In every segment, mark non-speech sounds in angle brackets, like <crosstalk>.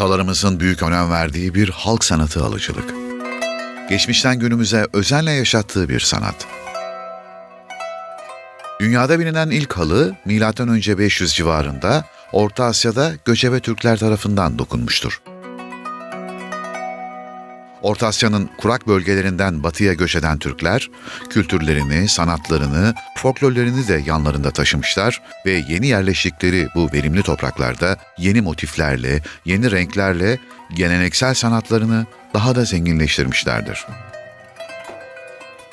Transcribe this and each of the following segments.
Atalarımızın büyük önem verdiği bir halk sanatı halıcılık. Geçmişten günümüze özenle yaşattığı bir sanat. Dünyada bilinen ilk halı M.Ö. 500 civarında Orta Asya'da göçebe Türkler tarafından dokunmuştur. Orta Asya'nın kurak bölgelerinden batıya göç eden Türkler, kültürlerini, sanatlarını, folklorlarını de yanlarında taşımışlar ve yeni yerleştikleri bu verimli topraklarda yeni motiflerle, yeni renklerle geleneksel sanatlarını daha da zenginleştirmişlerdir.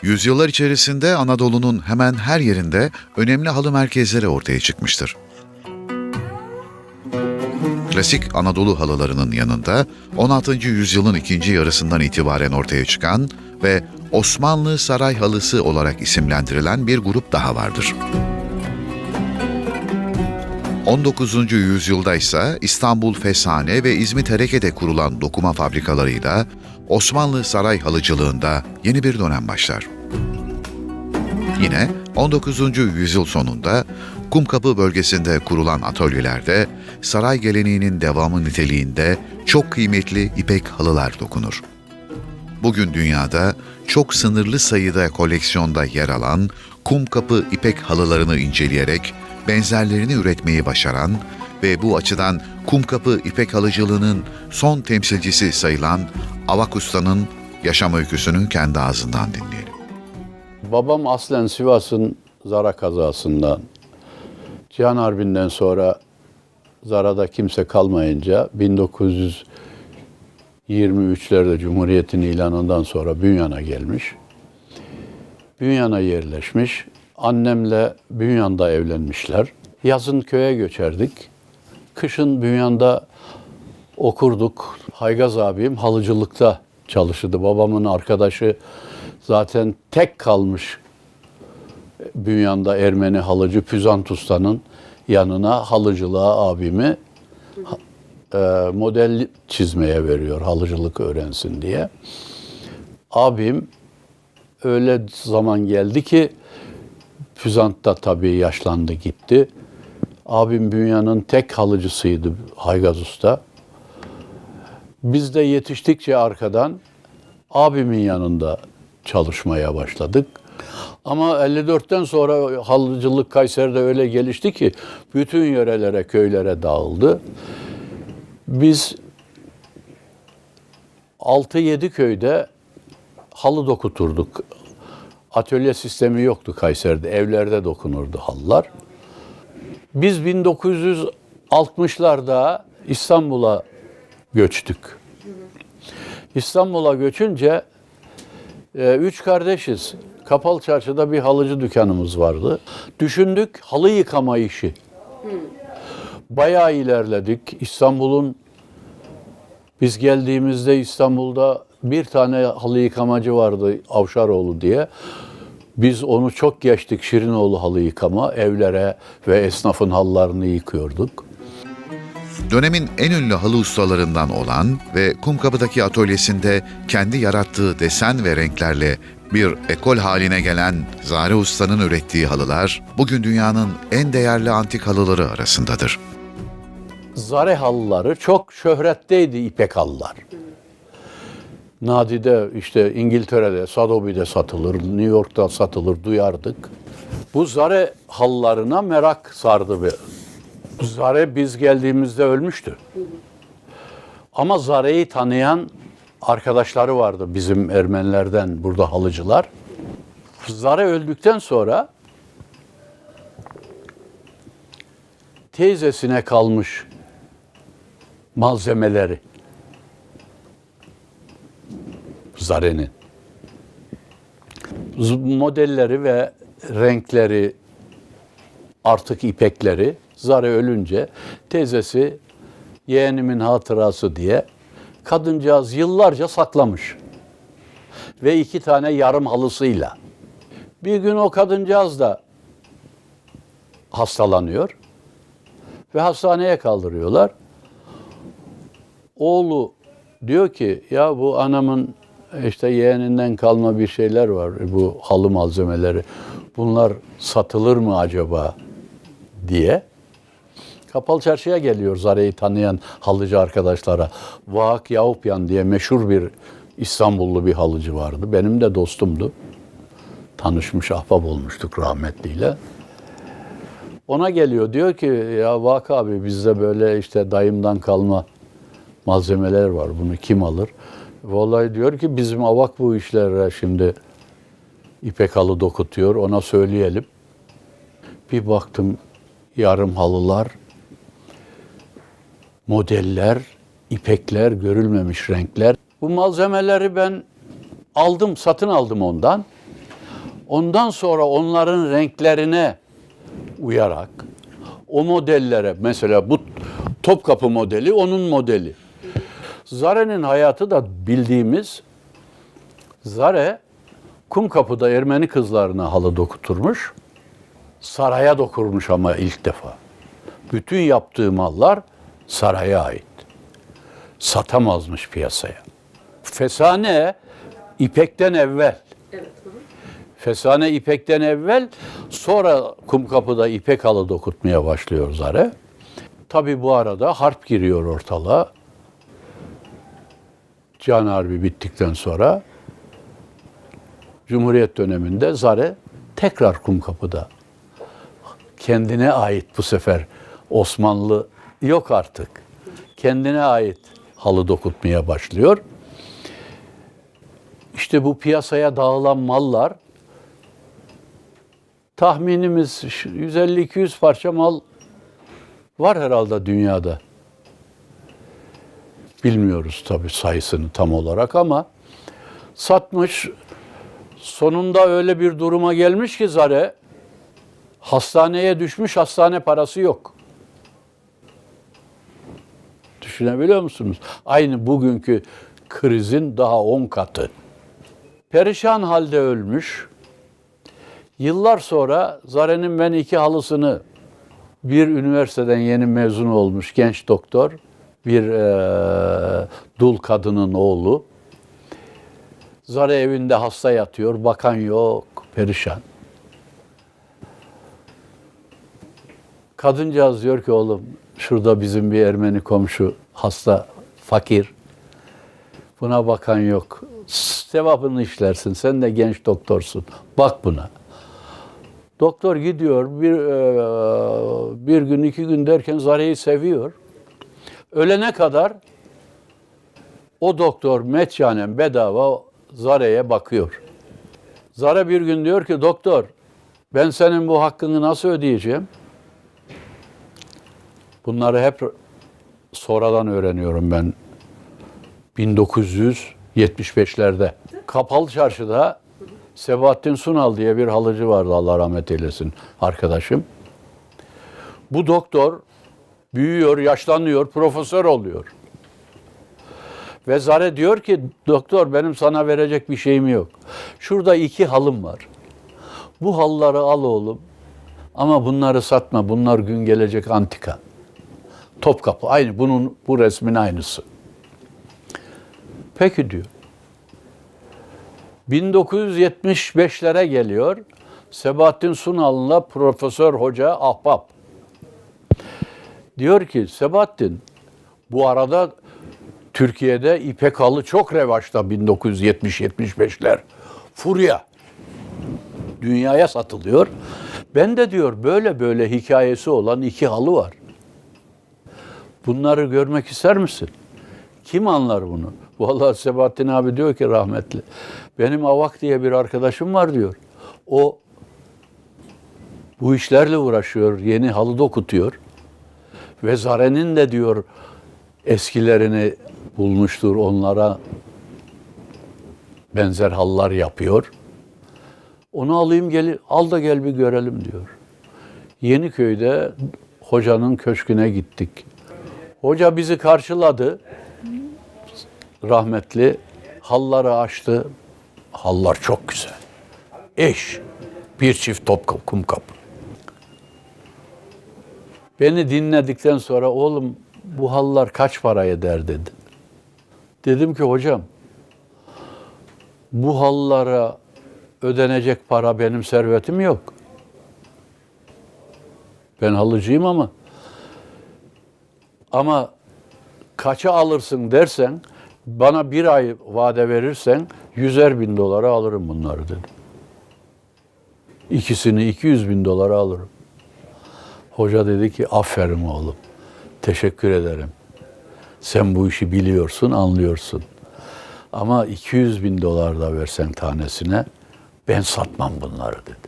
Yüzyıllar içerisinde Anadolu'nun hemen her yerinde önemli halı merkezleri ortaya çıkmıştır. Klasik Anadolu halılarının yanında 16. yüzyılın ikinci yarısından itibaren ortaya çıkan ve Osmanlı Saray Halısı olarak isimlendirilen bir grup daha vardır. 19. yüzyılda ise İstanbul Fesane ve İzmit Hereke'de kurulan dokuma fabrikalarıyla Osmanlı saray halıcılığında yeni bir dönem başlar. Yine 19. yüzyıl sonunda Kumkapı bölgesinde kurulan atölyelerde saray geleneğinin devamı niteliğinde çok kıymetli ipek halılar dokunur. Bugün dünyada çok sınırlı sayıda koleksiyonda yer alan Kumkapı ipek halılarını inceleyerek benzerlerini üretmeyi başaran ve bu açıdan Kumkapı ipek halıcılığının son temsilcisi sayılan Avak Usta'nın yaşam öyküsünü kendi ağzından dinleyelim. Babam aslen Sivas'ın Zara kazasından, Cihan Harbi'nden sonra Zara'da kimse kalmayınca 1923'lerde Cumhuriyet'in ilanından sonra Bünyan'a gelmiş. Bünyan'a yerleşmiş. Annemle Bünyan'da evlenmişler. Yazın köye göçerdik. Kışın Bünyan'da okurduk. Haygaz abim halıcılıkta çalışırdı. Babamın arkadaşı zaten tek kalmış Bünyan'da Ermeni halıcı Püzant Usta'nın yanına halıcılığa abimi e, model çizmeye veriyor halıcılık öğrensin diye. Abim öyle zaman geldi ki Püzant da tabii yaşlandı gitti. Abim Bünyan'ın tek halıcısıydı Haygaz Usta. Biz de yetiştikçe arkadan abimin yanında çalışmaya başladık. Ama 54'ten sonra halıcılık Kayseri'de öyle gelişti ki bütün yörelere, köylere dağıldı. Biz 6-7 köyde halı dokuturduk. Atölye sistemi yoktu Kayseri'de. Evlerde dokunurdu halılar. Biz 1960'larda İstanbul'a göçtük. İstanbul'a göçünce e, üç kardeşiz. Kapalı Çarşı'da bir halıcı dükkanımız vardı. Düşündük halı yıkama işi. Bayağı ilerledik. İstanbul'un biz geldiğimizde İstanbul'da bir tane halı yıkamacı vardı Avşaroğlu diye. Biz onu çok geçtik Şirinoğlu halı yıkama. Evlere ve esnafın halılarını yıkıyorduk. Dönemin en ünlü halı ustalarından olan ve Kumkapı'daki atölyesinde kendi yarattığı desen ve renklerle bir ekol haline gelen Zare Usta'nın ürettiği halılar bugün dünyanın en değerli antik halıları arasındadır. Zare halıları çok şöhretteydi ipek halılar. Nadide işte İngiltere'de, Sotheby'de satılır, New York'ta satılır duyardık. Bu zare halılarına merak sardı. Be. Zare biz geldiğimizde ölmüştü. Ama Zare'yi tanıyan arkadaşları vardı bizim Ermenilerden burada halıcılar. Zare öldükten sonra teyzesine kalmış malzemeleri. Zare'nin. Modelleri ve renkleri artık ipekleri. Zare ölünce teyzesi yeğenimin hatırası diye kadıncağız yıllarca saklamış. Ve iki tane yarım halısıyla. Bir gün o kadıncağız da hastalanıyor ve hastaneye kaldırıyorlar. Oğlu diyor ki ya bu anamın işte yeğeninden kalma bir şeyler var bu halı malzemeleri. Bunlar satılır mı acaba diye. Kapalı Çarşı'ya geliyor Zare'yi tanıyan halıcı arkadaşlara. Vahak Yavupyan diye meşhur bir İstanbullu bir halıcı vardı. Benim de dostumdu. Tanışmış, ahbap olmuştuk rahmetliyle. Ona geliyor diyor ki ya Vahak abi bizde böyle işte dayımdan kalma malzemeler var. Bunu kim alır? Vallahi diyor ki bizim avak bu işlere şimdi ipek halı dokutuyor. Ona söyleyelim. Bir baktım yarım halılar, modeller, ipekler, görülmemiş renkler. Bu malzemeleri ben aldım, satın aldım ondan. Ondan sonra onların renklerine uyarak o modellere mesela bu Topkapı modeli onun modeli. Zare'nin hayatı da bildiğimiz Zare Kumkapı'da Ermeni kızlarına halı dokuturmuş. Saraya dokurmuş ama ilk defa. Bütün yaptığı mallar saraya ait. Satamazmış piyasaya. Fesane ipekten evvel. Fesane ipekten evvel sonra Kumkapı'da ipek halı dokutmaya başlıyor Zare. Tabi bu arada harp giriyor ortalığa. Can Harbi bittikten sonra Cumhuriyet döneminde Zare tekrar Kumkapı'da. Kendine ait bu sefer Osmanlı yok artık. Kendine ait halı dokutmaya başlıyor. İşte bu piyasaya dağılan mallar tahminimiz 150-200 parça mal var herhalde dünyada. Bilmiyoruz tabii sayısını tam olarak ama satmış. Sonunda öyle bir duruma gelmiş ki Zare hastaneye düşmüş hastane parası yok. Düşünebiliyor musunuz? Aynı bugünkü krizin daha 10 katı. Perişan halde ölmüş. Yıllar sonra Zare'nin ben iki halısını bir üniversiteden yeni mezun olmuş genç doktor, bir eee, dul kadının oğlu. Zare evinde hasta yatıyor, bakan yok, perişan. Kadıncağız diyor ki oğlum şurada bizim bir Ermeni komşu hasta, fakir. Buna bakan yok. Sevabını işlersin. Sen de genç doktorsun. Bak buna. Doktor gidiyor bir e, bir gün iki gün derken Zare'yi seviyor. Ölene kadar o doktor metcanen bedava Zare'ye bakıyor. Zare bir gün diyor ki doktor ben senin bu hakkını nasıl ödeyeceğim? Bunları hep sonradan öğreniyorum ben. 1975'lerde. Kapalı Çarşı'da Sebahattin Sunal diye bir halıcı vardı Allah rahmet eylesin arkadaşım. Bu doktor büyüyor, yaşlanıyor, profesör oluyor. Ve Zare diyor ki doktor benim sana verecek bir şeyim yok. Şurada iki halım var. Bu halıları al oğlum. Ama bunları satma. Bunlar gün gelecek antika. Topkapı aynı bunun bu resmin aynısı. Peki diyor. 1975'lere geliyor. Sebahattin Sunal'la profesör hoca ahbap. Diyor ki Sebahattin bu arada Türkiye'de ipek halı çok revaçta 1970-75'ler. Furya. Dünyaya satılıyor. Ben de diyor böyle böyle hikayesi olan iki halı var. Bunları görmek ister misin? Kim anlar bunu? Vallahi Sebahattin abi diyor ki rahmetli. Benim Avak diye bir arkadaşım var diyor. O bu işlerle uğraşıyor. Yeni halı dokutuyor. Ve Zare'nin de diyor eskilerini bulmuştur. Onlara benzer halılar yapıyor. Onu alayım gel, al da gel bir görelim diyor. Yeniköy'de hocanın köşküne gittik. Hoca bizi karşıladı. Rahmetli halları açtı. Hallar çok güzel. Eş. Bir çift top kum kapı. Beni dinledikten sonra oğlum bu hallar kaç para eder dedi. Dedim ki hocam bu hallara ödenecek para benim servetim yok. Ben halıcıyım ama Ama kaça alırsın dersen bana bir ay vade verirsen yüzer bin dolara alırım bunları dedim. İkisini 200 bin dolara alırım. Hoca dedi ki aferin oğlum. Teşekkür ederim. Sen bu işi biliyorsun, anlıyorsun. Ama 200 bin dolar da versen tanesine ben satmam bunları dedi.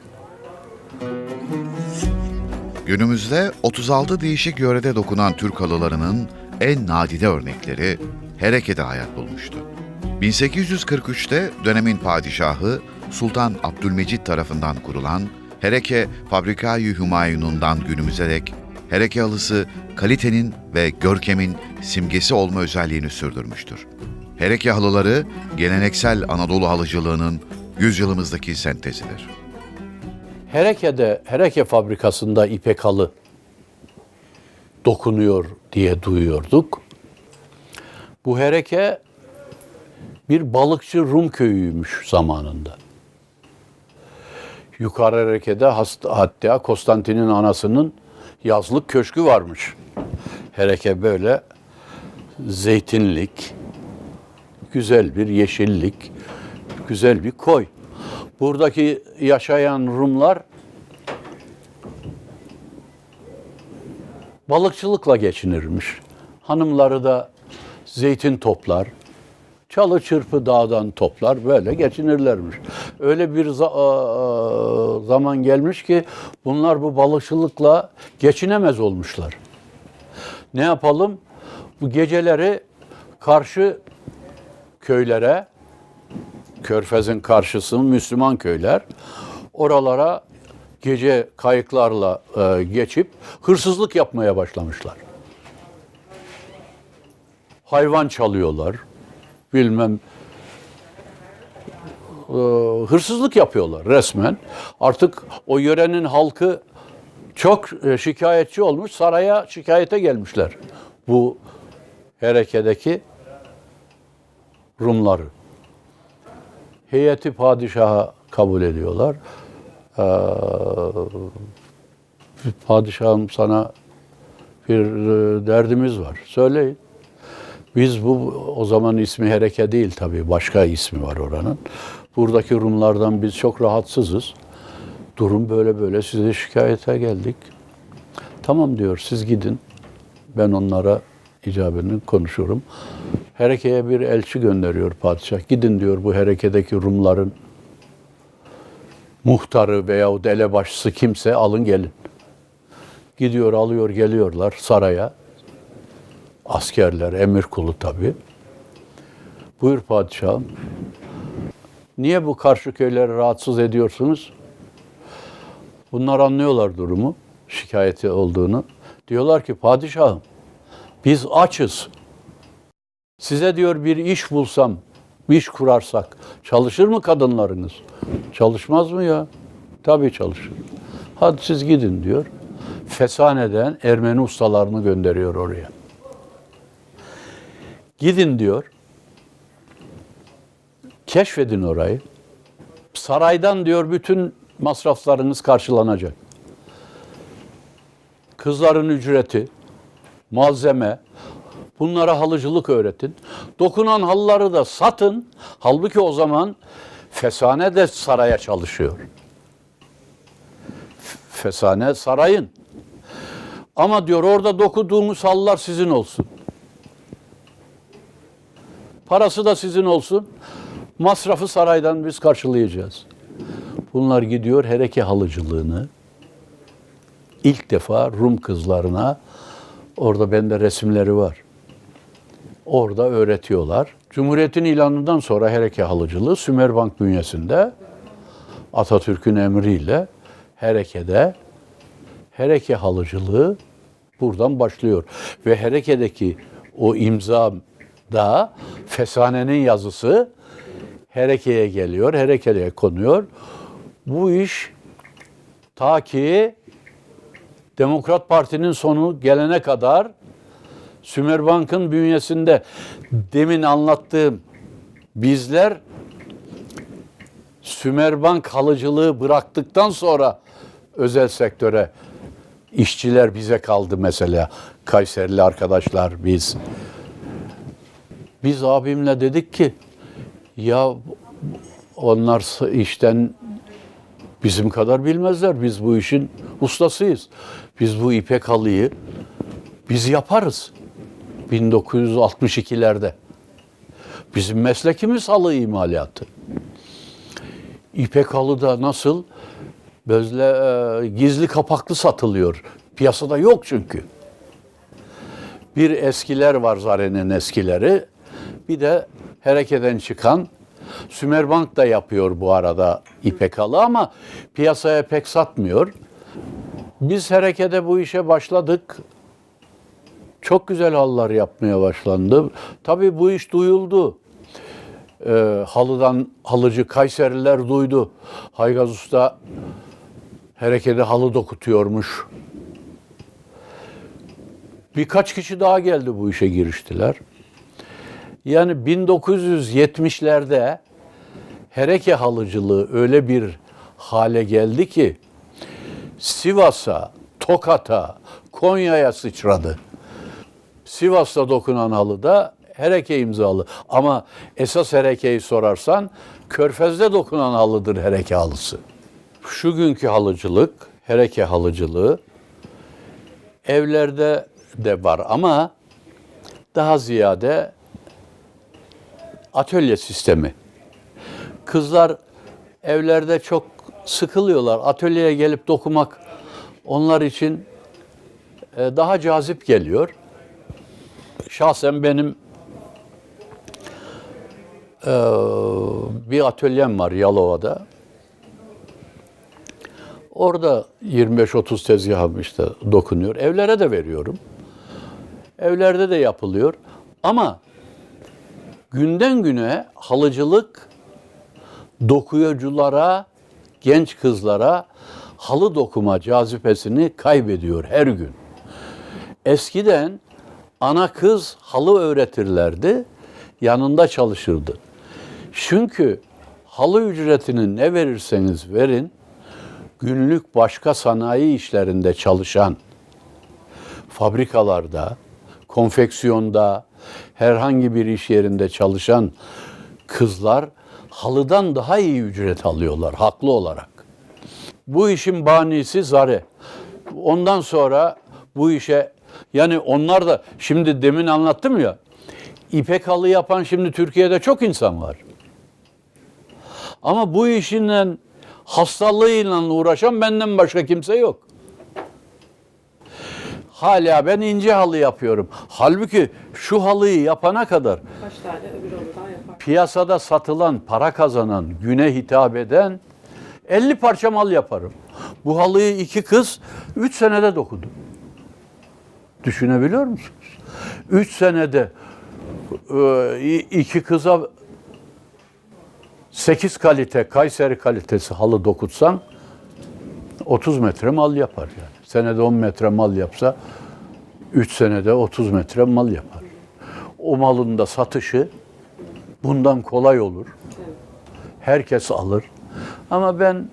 Günümüzde 36 değişik yörede dokunan Türk halılarının en nadide örnekleri Hereke'de hayat bulmuştu. 1843'te dönemin padişahı Sultan Abdülmecit tarafından kurulan Hereke Fabrikayı Hümayun'undan günümüze dek Hereke halısı kalitenin ve görkemin simgesi olma özelliğini sürdürmüştür. Hereke halıları geleneksel Anadolu halıcılığının yüzyılımızdaki sentezidir. Hereke'de, Hereke fabrikasında ipek halı dokunuyor diye duyuyorduk. Bu Hereke bir balıkçı Rum köyüymüş zamanında. Yukarı Hereke'de hatta Konstantin'in anasının yazlık köşkü varmış. Hereke böyle zeytinlik, güzel bir yeşillik, güzel bir koy. Buradaki yaşayan Rumlar balıkçılıkla geçinirmiş. Hanımları da zeytin toplar, çalı çırpı dağdan toplar, böyle geçinirlermiş. Öyle bir za- zaman gelmiş ki bunlar bu balıkçılıkla geçinemez olmuşlar. Ne yapalım? Bu geceleri karşı köylere, Körfez'in karşısı Müslüman köyler. Oralara gece kayıklarla e, geçip hırsızlık yapmaya başlamışlar. Hayvan çalıyorlar. Bilmem e, hırsızlık yapıyorlar resmen. Artık o yörenin halkı çok e, şikayetçi olmuş. Saraya şikayete gelmişler. Bu Hereke'deki Rumları heyeti padişaha kabul ediyorlar. Ee, padişahım sana bir e, derdimiz var. Söyleyin. Biz bu o zaman ismi Hereke değil tabii başka ismi var oranın. Buradaki Rumlardan biz çok rahatsızız. Durum böyle böyle size şikayete geldik. Tamam diyor siz gidin. Ben onlara icabını konuşurum. Hereke'ye bir elçi gönderiyor padişah. Gidin diyor bu Hereke'deki Rumların muhtarı veyahut elebaşısı kimse alın gelin. Gidiyor alıyor geliyorlar saraya. Askerler, emir kulu tabii. Buyur padişahım. Niye bu karşı köyleri rahatsız ediyorsunuz? Bunlar anlıyorlar durumu, şikayeti olduğunu. Diyorlar ki padişahım biz açız. Size diyor bir iş bulsam, bir iş kurarsak çalışır mı kadınlarınız? Çalışmaz mı ya? Tabii çalışır. Hadi siz gidin diyor. Fesane'den Ermeni ustalarını gönderiyor oraya. Gidin diyor. Keşfedin orayı. Saraydan diyor bütün masraflarınız karşılanacak. Kızların ücreti, malzeme, bunlara halıcılık öğretin. Dokunan halıları da satın. Halbuki o zaman Fesane de saraya çalışıyor. Fesane sarayın. Ama diyor orada dokuduğumuz halılar sizin olsun. Parası da sizin olsun. Masrafı saraydan biz karşılayacağız. Bunlar gidiyor hereke halıcılığını ilk defa Rum kızlarına orada bende resimleri var. Orada öğretiyorlar. Cumhuriyetin ilanından sonra hereke halıcılığı Sümerbank bünyesinde Atatürk'ün emriyle Hereke'de Hereke halıcılığı buradan başlıyor. Ve Hereke'deki o imza da Fesane'nin yazısı Hereke'ye geliyor, Hereke'ye konuyor. Bu iş ta ki Demokrat Parti'nin sonu gelene kadar Sümerbank'ın bünyesinde demin anlattığım bizler Sümerbank halıcılığı bıraktıktan sonra özel sektöre işçiler bize kaldı mesela. Kayserili arkadaşlar biz. Biz abimle dedik ki ya onlar işten bizim kadar bilmezler. Biz bu işin ustasıyız. Biz bu ipek halıyı biz yaparız. 1962'lerde. Bizim meslekimiz halı imalatı. İpek halı da nasıl? Böyle e, gizli kapaklı satılıyor. Piyasada yok çünkü. Bir eskiler var Zare'nin eskileri. Bir de Hereke'den çıkan Sümerbank da yapıyor bu arada ipek halı ama piyasaya pek satmıyor. Biz Hereke'de bu işe başladık. Çok güzel halılar yapmaya başlandı. Tabii bu iş duyuldu. Ee, halıdan halıcı Kayseriler duydu. Haygaz Usta Hereke'de halı dokutuyormuş. Birkaç kişi daha geldi bu işe giriştiler. Yani 1970'lerde Hereke halıcılığı öyle bir hale geldi ki Sivas'a, Tokat'a, Konya'ya sıçradı. Sivas'ta dokunan halı da Hereke imzalı. Ama esas Hereke'yi sorarsan Körfez'de dokunan halıdır Hereke halısı. Şu günkü halıcılık, Hereke halıcılığı evlerde de var ama daha ziyade atölye sistemi. Kızlar evlerde çok sıkılıyorlar. Atölyeye gelip dokumak onlar için e, daha cazip geliyor. Şahsen benim e, bir atölyem var Yalova'da. Orada 25-30 tezgahım işte dokunuyor. Evlere de veriyorum. Evlerde de yapılıyor. Ama günden güne halıcılık dokuyuculara, genç kızlara halı dokuma cazibesini kaybediyor her gün. Eskiden ana kız halı öğretirlerdi, yanında çalışırdı. Çünkü halı ücretini ne verirseniz verin, günlük başka sanayi işlerinde çalışan, fabrikalarda, konfeksiyonda, herhangi bir iş yerinde çalışan kızlar halıdan daha iyi ücret alıyorlar haklı olarak. Bu işin banisi Zare. Ondan sonra bu işe yani onlar da şimdi demin anlattım ya ipek halı yapan şimdi Türkiye'de çok insan var. Ama bu işinle hastalığıyla uğraşan benden başka kimse yok. Hala ben ince halı yapıyorum. Halbuki şu halıyı yapana kadar tane piyasada satılan, para kazanan, güne hitap eden 50 parça mal yaparım. Bu halıyı iki kız 3 senede dokudu. Düşünebiliyor musunuz? 3 senede e, iki kıza 8 kalite, Kayseri kalitesi halı dokutsan 30 metre mal yapar yani. Senede 10 metre mal yapsa 3 senede 30 metre mal yapar. O malın da satışı bundan kolay olur. Herkes alır. Ama ben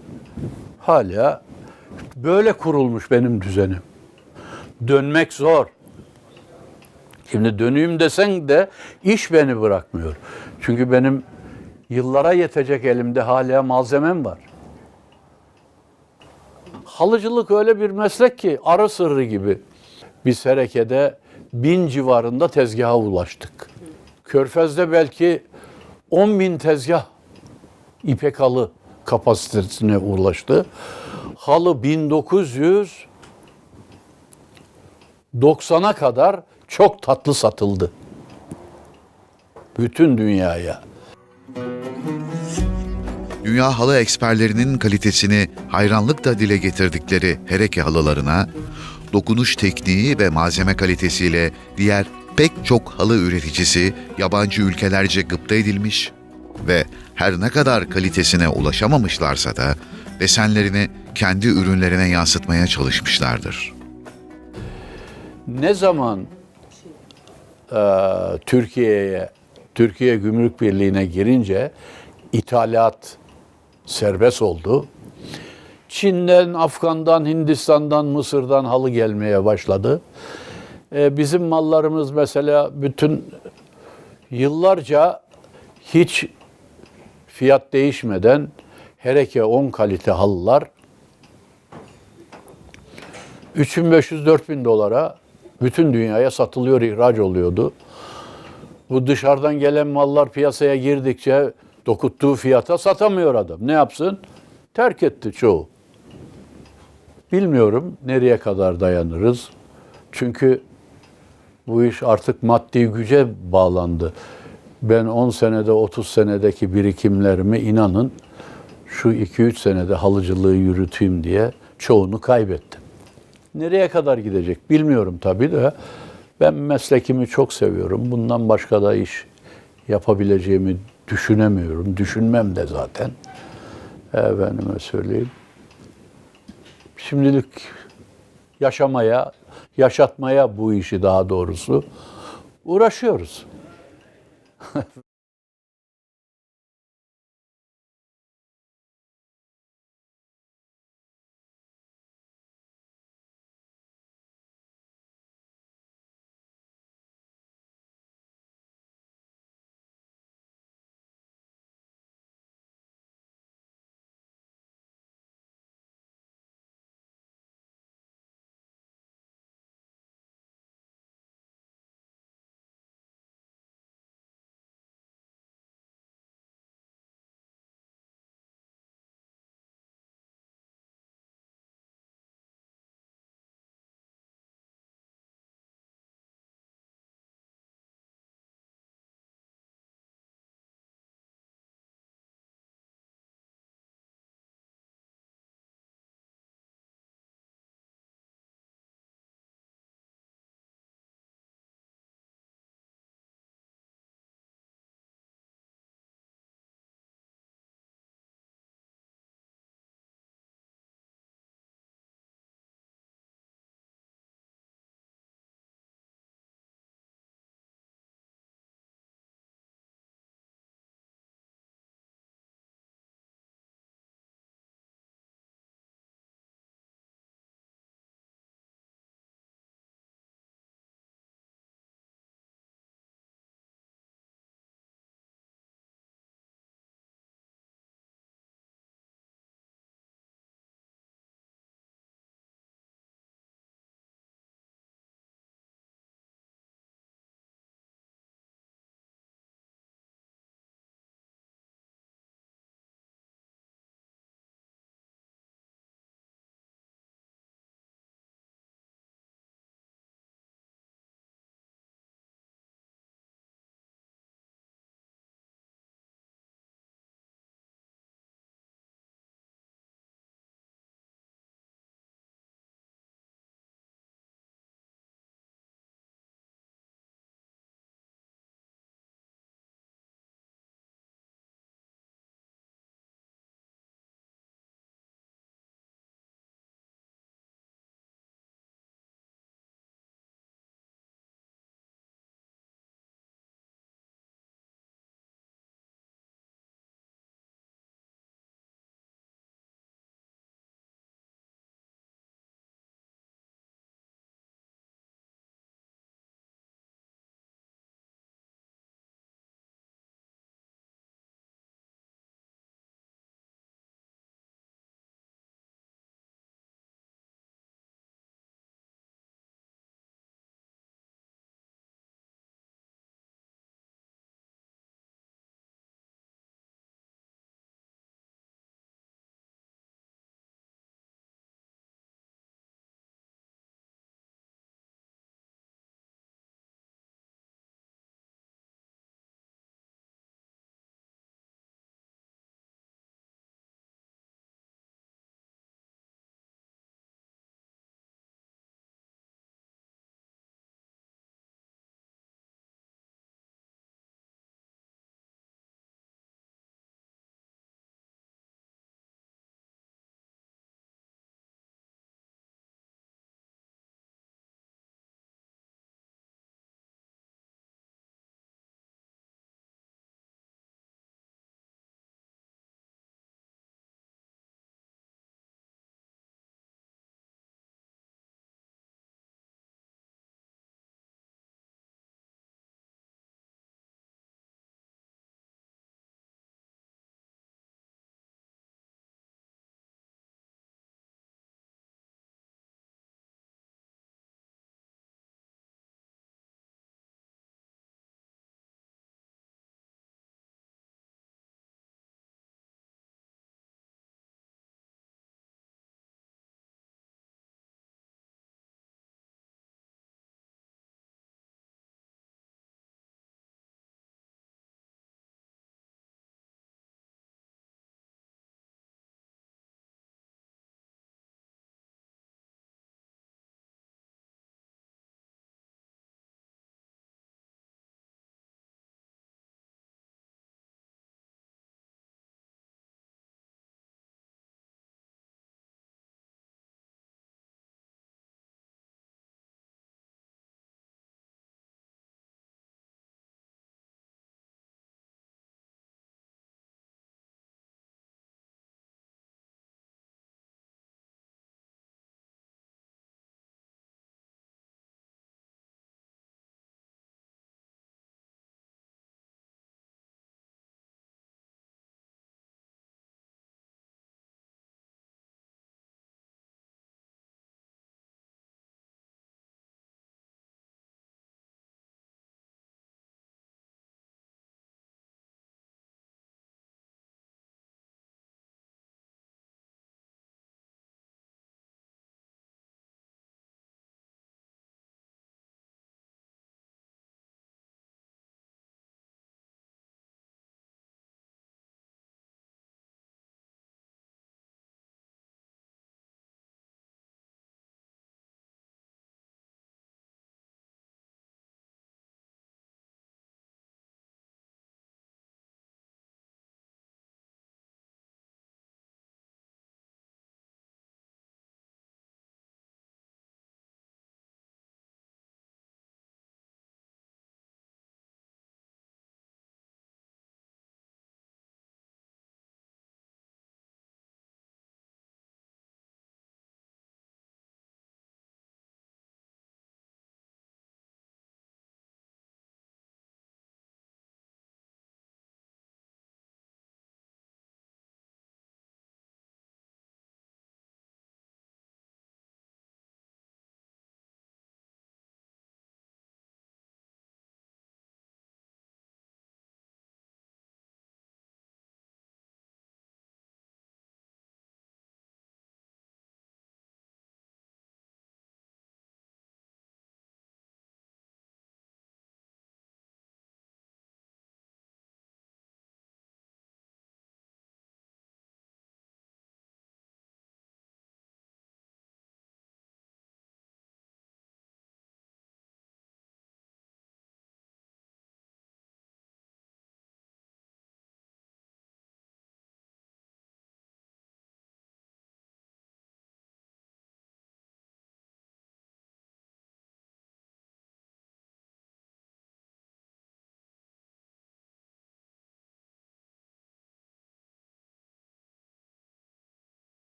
hala böyle kurulmuş benim düzenim. Dönmek zor. Şimdi döneyim desen de iş beni bırakmıyor. Çünkü benim yıllara yetecek elimde hala malzemem var. Halıcılık öyle bir meslek ki arı sırrı gibi. Biz Hereke'de bin civarında tezgaha ulaştık. Körfez'de belki 10 bin tezgah ipek halı kapasitesine ulaştı. Halı 1990'a kadar çok tatlı satıldı. Bütün dünyaya. Dünya halı eksperlerinin kalitesini hayranlıkla dile getirdikleri Hereke halılarına, dokunuş tekniği ve malzeme kalitesiyle diğer pek çok halı üreticisi yabancı ülkelerce gıpta edilmiş ve her ne kadar kalitesine ulaşamamışlarsa da desenlerini kendi ürünlerine yansıtmaya çalışmışlardır. Ne zaman e, Türkiye'ye, Türkiye Gümrük Birliği'ne girince ithalat serbest oldu. Çin'den, Afgan'dan, Hindistan'dan, Mısır'dan halı gelmeye başladı. Ee, bizim mallarımız mesela bütün yıllarca hiç fiyat değişmeden hereke 10 kalite halılar 3500-4000 dolara bütün dünyaya satılıyor, ihraç oluyordu. Bu dışarıdan gelen mallar piyasaya girdikçe dokuttuğu fiyata satamıyor adam. Ne yapsın? Terk etti çoğu. Bilmiyorum nereye kadar dayanırız. Çünkü bu iş artık maddi güce bağlandı. Ben 10 senede 30 senedeki birikimlerimi inanın şu 2-3 senede halıcılığı yürüteyim diye çoğunu kaybettim. Nereye kadar gidecek bilmiyorum tabii de ben meslekimi çok seviyorum. Bundan başka da iş yapabileceğimi düşünemiyorum. Düşünmem de zaten. Efendime söyleyeyim. Şimdilik yaşamaya, yaşatmaya bu işi daha doğrusu uğraşıyoruz. <laughs>